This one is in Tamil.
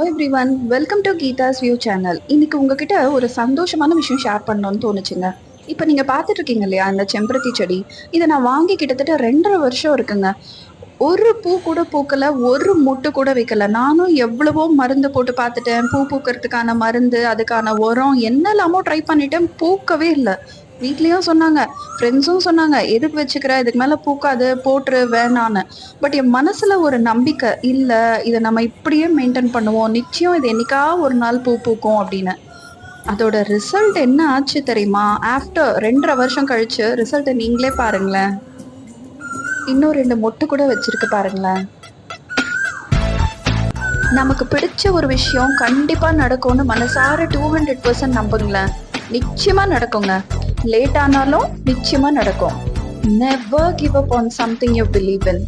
Everyone welcome to Geetha's view channel இன்னைக்கு உங்ககிட்ட ஒரு சந்தோஷமான விஷயம் ஷேர் பண்ணணும்னு தோணுச்சுங்க. இப்போ நீங்கள் பார்த்துட்டு இருக்கீங்க இல்லையா அந்த செம்பருத்தி செடி? இதை நான் வாங்கி கிட்டத்தட்ட ரெண்டரை வருஷம் இருக்குங்க. ஒரு பூ கூட பூக்கல ஒரு மொட்டு கூட வைக்கல. நானும் எவ்வளவோ மருந்து போட்டு பார்த்துட்டேன். பூ பூக்கிறதுக்கான மருந்து அதுக்கான உரம் என்னெல்லாமோ ட்ரை பண்ணிட்டேன். பூக்கவே இல்லை. வீட்லேயும் சொன்னாங்க ஃப்ரெண்ட்ஸும் சொன்னாங்க எதுக்கு வச்சுக்கிற? இதுக்கு மேலே பூக்காது போட்டுரு வேணான்னு. பட் என் மனசுல ஒரு நம்பிக்கை இல்ல இதை நம்ம இப்படியே மெயின்டைன் பண்ணுவோம். நிச்சயம் இது என்னைக்கா ஒரு நாள் பூ பூக்கும் அப்படின்னு. அதோட ரிசல்ட் என்ன ஆச்சு தெரியுமா? ஆஃப்டர் ரெண்டரை வருஷம் கழிச்சு ரிசல்ட்டை நீங்களே பாருங்களேன். இன்னும் ரெண்டு மொட்டு கூட வச்சிருக்கு பாருங்களேன். நமக்கு பிடிச்ச ஒரு விஷயம் கண்டிப்பா நடக்கும்னு மனசார டூ ஹண்ட்ரட் பர்சன்ட் நம்புங்களேன். நிச்சயமா நடக்குங்க. லேட் ஆனாலும் நிச்சயமா நடக்கும். Never give up on something you believe in